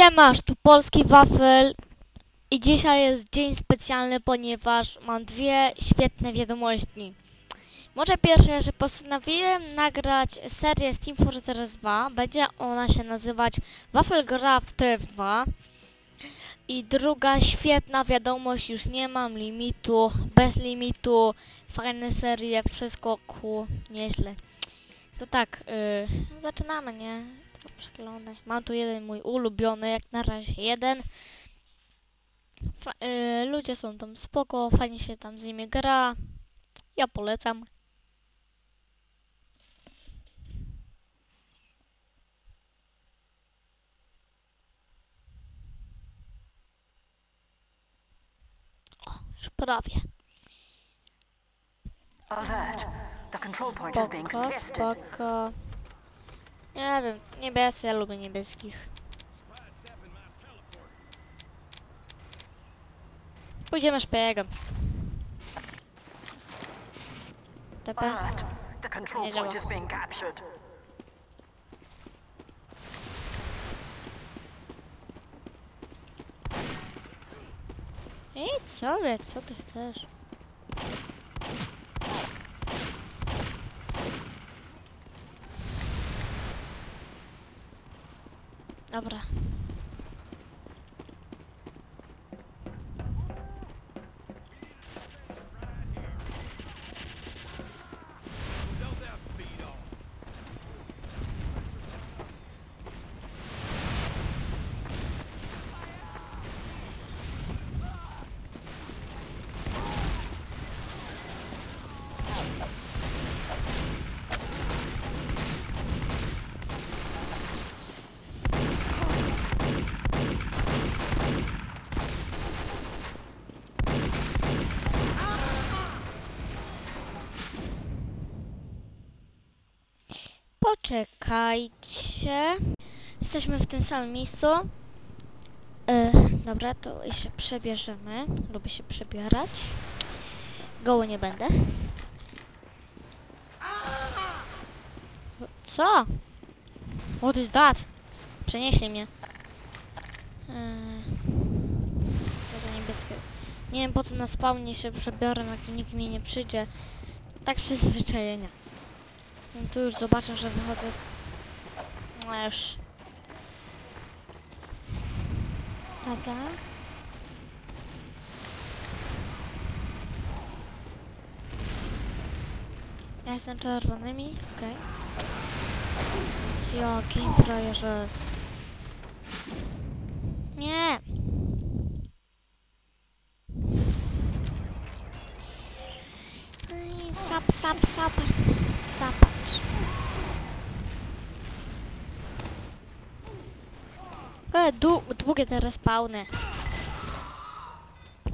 Siemasz, tu Polski Wafel i dzisiaj jest dzień specjalny, ponieważ mam dwie świetne wiadomości. Może pierwsze, że postanowiłem nagrać serię z Team Fortress 2, będzie ona się nazywać Wafel gra w TF2 i druga świetna wiadomość, już nie mam limitu, bez limitu, fajne serie, wszystko ku, nieźle. To tak, yy, zaczynamy, nie? Przeglądać. Mam tu jeden mój ulubiony, jak na razie jeden. Fa y, ludzie są tam spoko, fajnie się tam z nimi gra. Ja polecam. O, już prawie. Alert. The control point is being Spoko, contested. spoko. Nie wiem, niebieskie, ja lubię niebieskich. Pójdziemy szpiegiem. TP. Alert. The control Nie point działa. is being captured. Idź sobie, co ty chcesz? Dobra. Poczekajcie. Jesteśmy w tym samym miejscu. E, dobra, to się przebierzemy. Lubię się przebierać. Goły nie będę. Co? What is that? Przenieśli mnie. Eee, niebieskie. Nie wiem po co na spawnie się przebiorę, jak nikt mi nie przyjdzie. Tak przyzwyczajenia. No tu już zobaczę, że wychodzę. Już. Dobra. Ja jestem czerwonymi, okej. Jakim frajerze. Nie! Długie te respawny.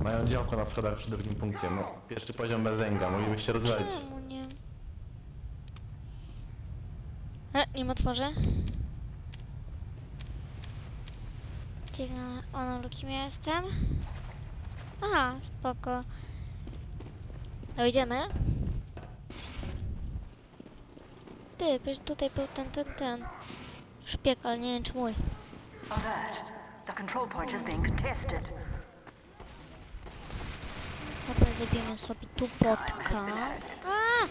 Mają działko na schodach przy drugim punkcie. No, pierwszy poziom bez zęga, moglibyście rozwalić. Czemu nie? E, nie otworzę. Dziwna, ono kim ja jestem. Aha, spoko. No idziemy. Ty, przecież tutaj był ten, ten, ten. Szpieg, ale nie wiem czy mój. Alert. The control point is being contested. Dobra, zrobimy sobie tu potka. A!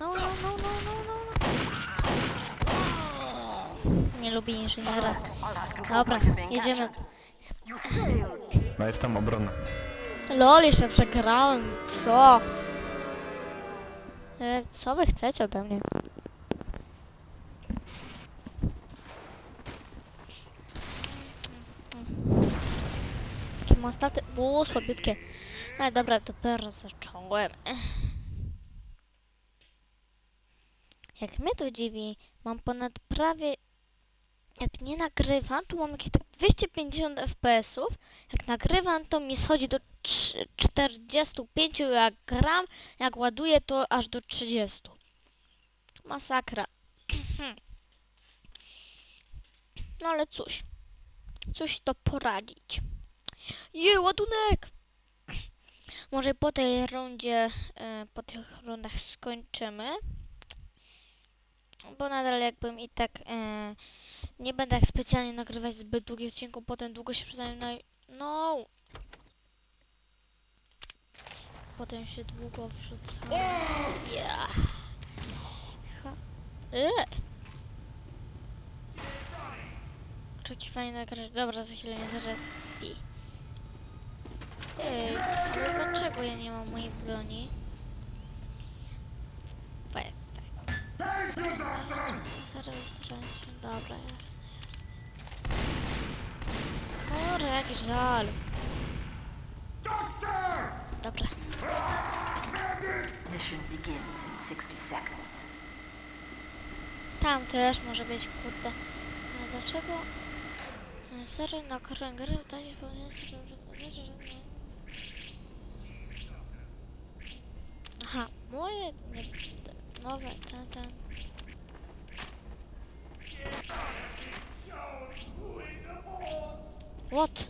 No, no, no, no, no, no. Nie lubię inżyniera. Dobra, jedziemy. No jest tam obrona. Lol, jeszcze przegrałem. Co? E, co wy chcecie ode mnie? Mostaty... Uuu, słabiutkie. No dobra, dopiero zacząłem. Jak mnie to dziwi, mam ponad prawie... Jak nie nagrywam, tu mam jakieś tak 250 FPS-ów. Jak nagrywam, to mi schodzi do trz- 45, jak gram, jak ładuję, to aż do 30. Masakra. No ale cóż. Coś to poradzić. Je, ładunek! Może po tej rundzie, e, po tych rundach skończymy. bo nadal jakbym i tak e, nie będę tak specjalnie nagrywać zbyt długich odcinków, potem długo się przyznaję na... No! Potem się długo wrzuca. Yeah. E. Oczekiwanie na. Dobra, za chwilę mnie zarespi. Ej, ale dlaczego ja nie mam mojej broni? Perfekt. Zaraz zręcznie. Dobra, jasne, jasne. Kurde, jaki żal. Dobra. Mission begins in 60 seconds. Tam też może być, kurde. Ale dlaczego? E, Sery na kręgry dać Aha, moje nowe, ten, ten. What?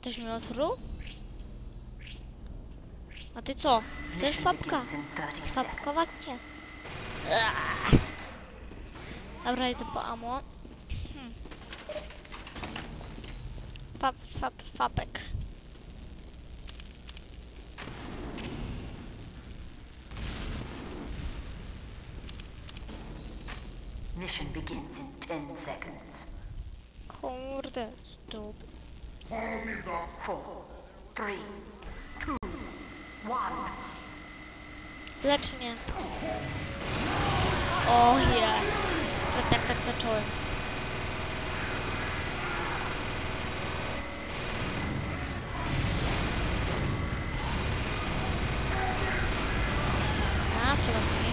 Ktoś mnie otruł? A ty co? Chcesz fabka? begins in 30 seconds. Fabkować nie. Dobra, idę po amo. Hmm. Fab, fab, fabek. Mission begins in 10 seconds. Kurde, stup. Four, three, two, one. Lecz mnie. O je. To tak, tak zacząłem. A, trzeba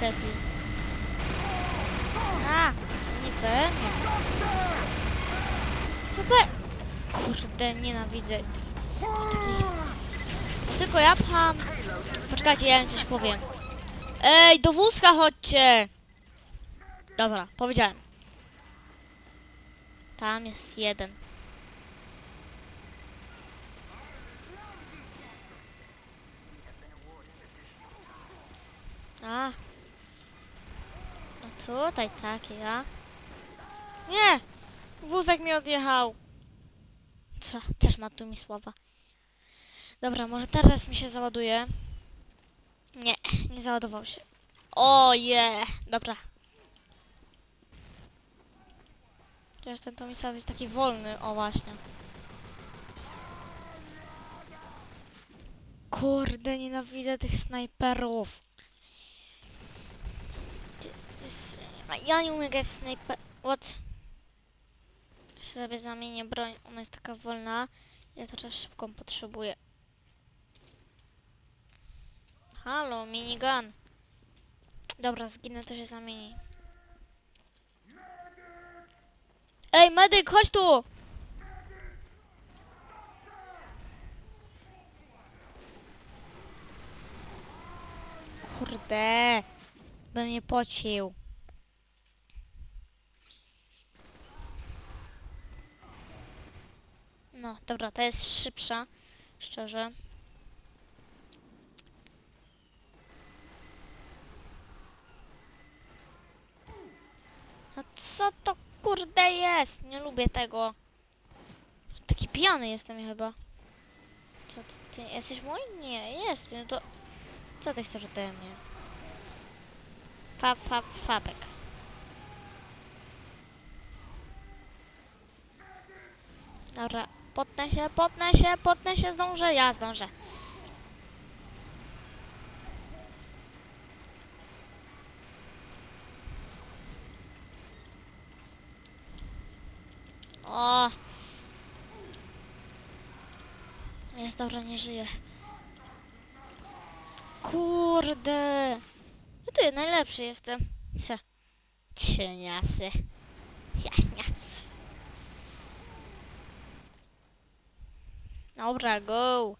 wtedy. A, nie we mnie. Super. Kurde, nienawidzę takich. Tylko ja pcham. Poczekajcie, ja im coś powiem. Ej, do wózka chodźcie! Dobra, powiedziałem. Tam jest jeden. A. Tutaj takie, ja. Nie! Wózek mi odjechał. Co? Też ma tu mi słowa. Dobra, może teraz mi się załaduje. Nie, nie załadował się. O je! Dobra. Chociaż ten Tomislav jest taki wolny, o właśnie. Kurde, nienawidzę tych snajperów. Gdzie- gdzie jest- A Ja nie umiem grać snajper... What? Sobie zamienię broń, ona jest taka wolna. Ja teraz szybką potrzebuję. Halo, minigun. Dobra, zginę, to się zamieni. Ej, medyk, chodź tu! Kurde, by mnie pocił. No, dobra, ta jest szybsza, szczerze. No co to kurde jest? Nie lubię tego. Taki pijany jestem chyba. Co ty, ty jesteś mój? Nie, jest. No to co ty chcesz ode mnie? Fab, fab, fabek. Dobra, potnę się, potnę się, potnę się, zdążę, ja zdążę. O! Jest dobra, nie żyje. Kurde! No ty, najlepszy jestem. Cieniasy. Ja, ja. Dobra, go.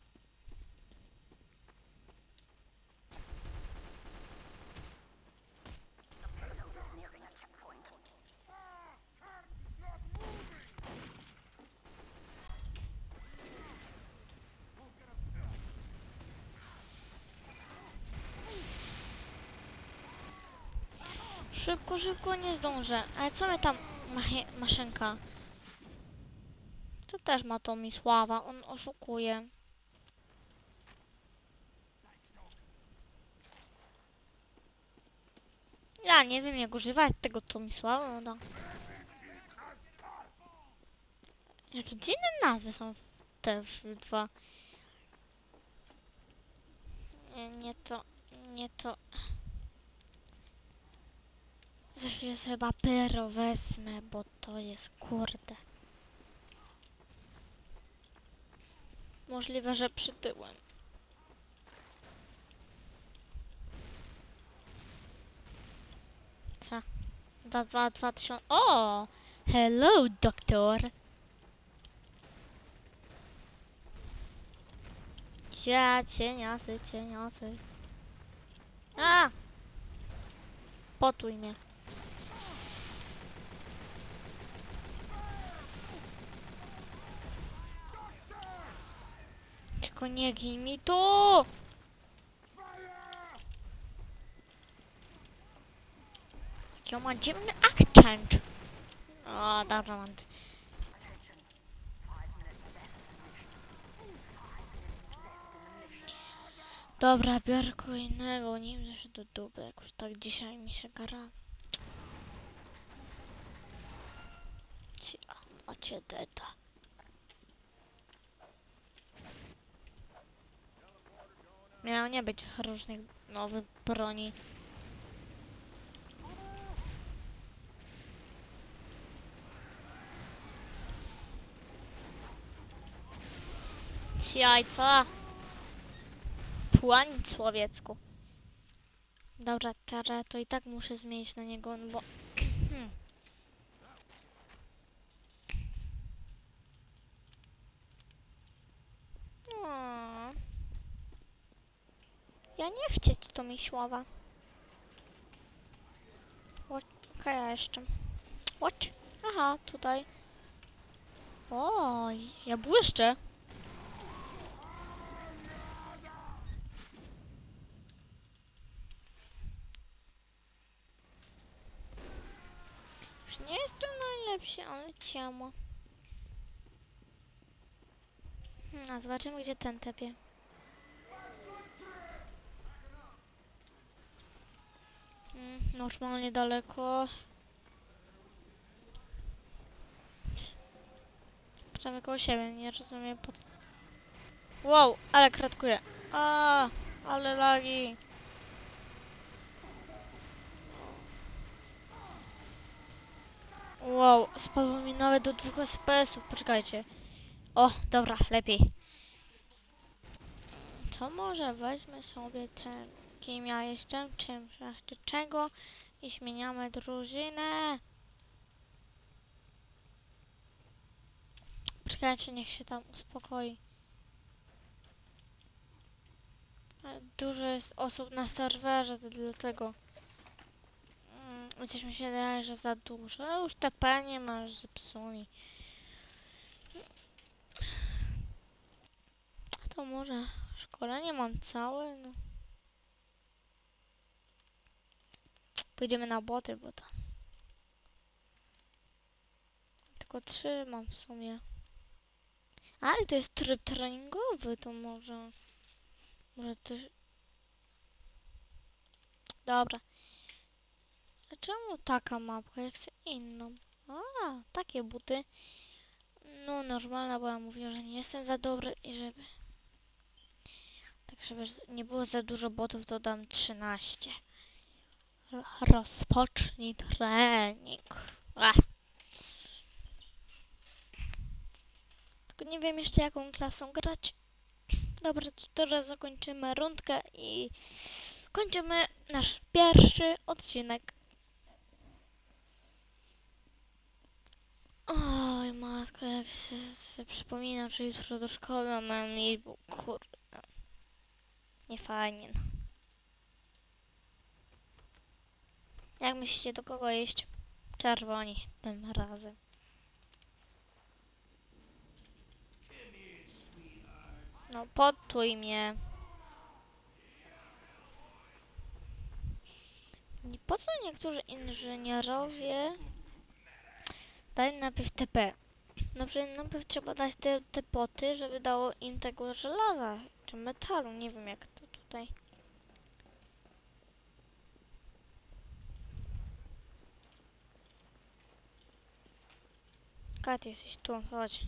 Szybko, szybko, nie zdążę. Ale co my tam, maszynka? Też ma to mi sława, on oszukuje. Ja nie wiem jak używać tego Tomisława, no. Jakie dziwne nazwy są te dwa. Nie, nie to, nie to. Za chwilę chyba pero wezmę, bo to jest kurde. Możliwe, że przytyłem. Co? Za dwa, dwa tysiące... O! Hello, doktor! Ja, cieniasy, cieniasy. A! Potuj mnie. Tylko nie gij mi tu! Jaki on ma dziwny akcent. O, dobra, mam. Dobra, biorę kolejnego, nie wiem, że do dupy, jakoś tak dzisiaj mi się gara. Cia, macie deta. Miało nie być różnych nowych broni. Jajca. Płań słowiecku. Dobra, teraz to i tak muszę zmienić na niego, bo... Hmm. O. Ja nie chcieć to. What? Okej, jeszcze. What? Aha, tutaj. Oj, ja błyszczę. Już nie jest to najlepsze, ale ciamo. Hmm, a zobaczymy gdzie ten tepie. Normalnie daleko. Prawie koło siebie, nie rozumiem po co. Wow, ale kratkuje. A, ale lagi. Wow, spadło mi nawet do 2 FPS-ów. Poczekajcie. O, dobra, lepiej. To może weźmy sobie ten, kim ja jestem, czym, czy czego i zmieniamy drużynę. Poczekajcie, niech się tam uspokoi. Dużo jest osób na serwerze, to dlatego. Mm, mi się wydaje, że za dużo. Już TP nie ma, już zepsuli. To może szkolenie mam całe, no. Pójdziemy na boty, bo to... Tylko trzy mam w sumie. Ale to jest tryb treningowy, to może... Może też... Dobra. A czemu taka mapka, jak chcę inną? A, takie buty. No, normalna, bo ja mówię, że nie jestem za dobry i żeby... Tak, żeby nie było za dużo botów, dodam 13. Rozpocznij trening. Ach. Tylko nie wiem jeszcze jaką klasą grać. Dobra, to teraz zakończymy rundkę i kończymy nasz pierwszy odcinek. Oj, matko, jak się, się przypomina, że jutro do szkoły mieć, bo kurde. Nie fajnie. No. Jak myślicie, do kogo iść? Czerwoni, tym razem. No, podtuj mnie. Po co niektórzy inżynierowie dają najpierw TP? No przecież najpierw trzeba dać te, te poty, żeby dało im tego żelaza, czy metalu, nie wiem jak to tutaj. Kat, jesteś tu, chodź.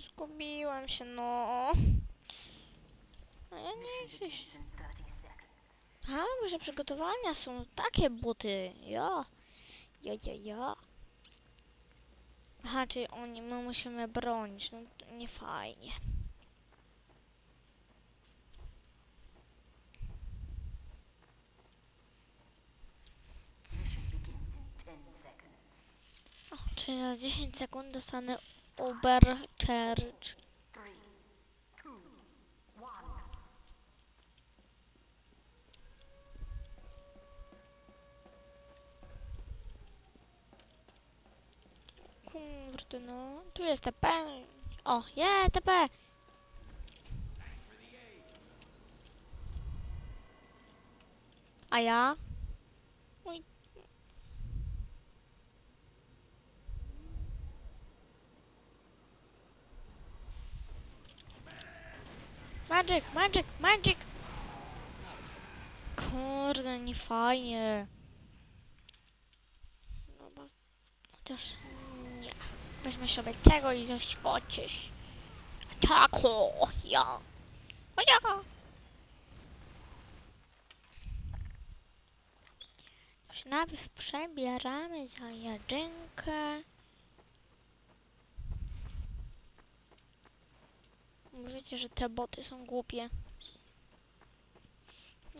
Zgubiłem się, no. A ja nie chcę się. Begins in 30 seconds. A, że przygotowania są takie buty. Ja. Ja, ja, ja. Aha, czyli oni, my musimy bronić. No, to nie fajnie. Mission begins in 10 seconds. O, czyli za 10 sekund dostanę Uber Church. Kurde no, tu jest TP. O, je, TP. A ja? Oj. Magic, magic, magic! Kurde, nie fajnie. No bo też nie. Weźmy sobie tego i zaskoczysz. Tak, o, ja. O ja. Już najpierw przebieramy za jedynkę. Mówicie, że te boty są głupie.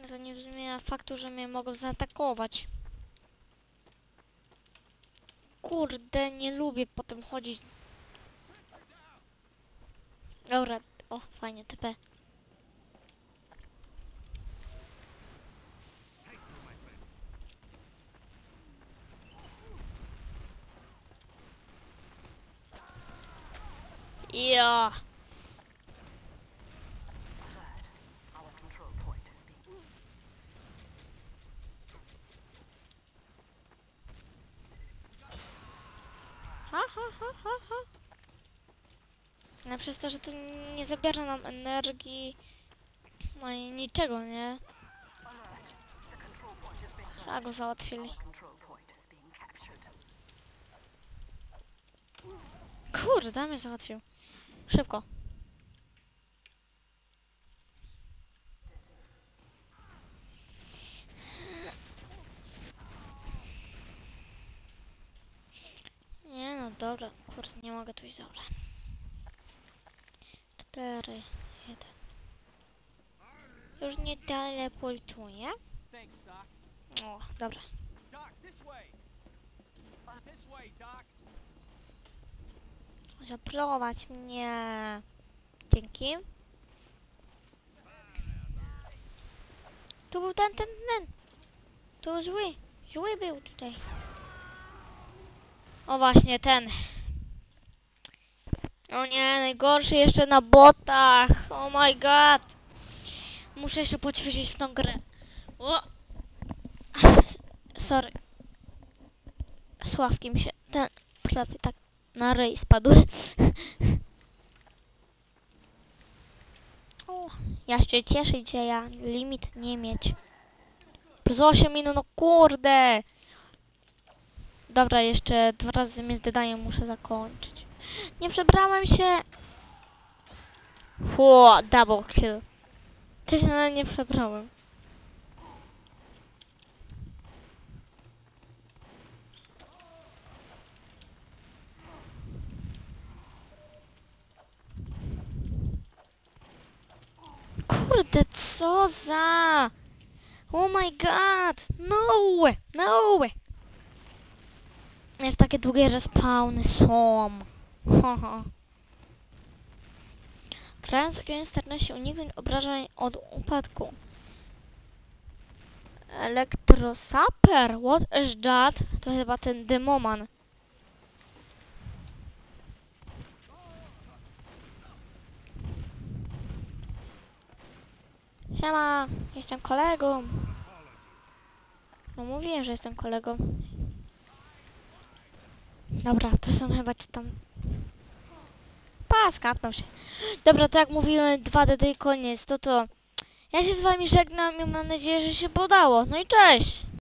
To nie zmienia faktu, że mnie mogą zaatakować. Kurde, nie lubię potem chodzić. Dobra, o, fajnie, TP. Ja. Alert. Our control point is being Ha. No przez to, że to nie zabiera nam energii, no i niczego, nie? been Trzeba go załatwili. Kurde, mnie załatwił. Szybko. Nie no, dobra. Kurde, nie mogę tu iść, dobra. Cztery, jeden. Już nie teleportuję. O, dobra. Zaprowadź mnie. Dzięki. Tu był ten, ten, ten. To był zły. Zły był tutaj. O właśnie, ten. O nie, najgorszy jeszcze na botach. Oh my god. Muszę jeszcze poćwiczyć w tą grę. O! Sorry. Sławki mi się ten prawie tak na ryj spadły. O, ja się cieszę, że ja limit nie mieć. Plus 8 minut, no kurde! Dobra, jeszcze dwa razy mnie zdedają, muszę zakończyć. Nie przebrałem się! Ło, double kill. Ty się nawet nie przebrałem. Kurde, co za... Oh my god! No! No! Jest takie długie respawny są. Grając w jakimś stara się uniknąć obrażeń od upadku. Elektrosaper? What is that? To chyba ten demoman. Siema, jestem kolegą. No mówiłem, że jestem kolegą. Dobra, to są chyba czy tam... Pa, skapnął się. Dobra, to jak mówiłem, 2D to i koniec, to to... Ja się z wami żegnam i mam nadzieję, że się podało. No i cześć!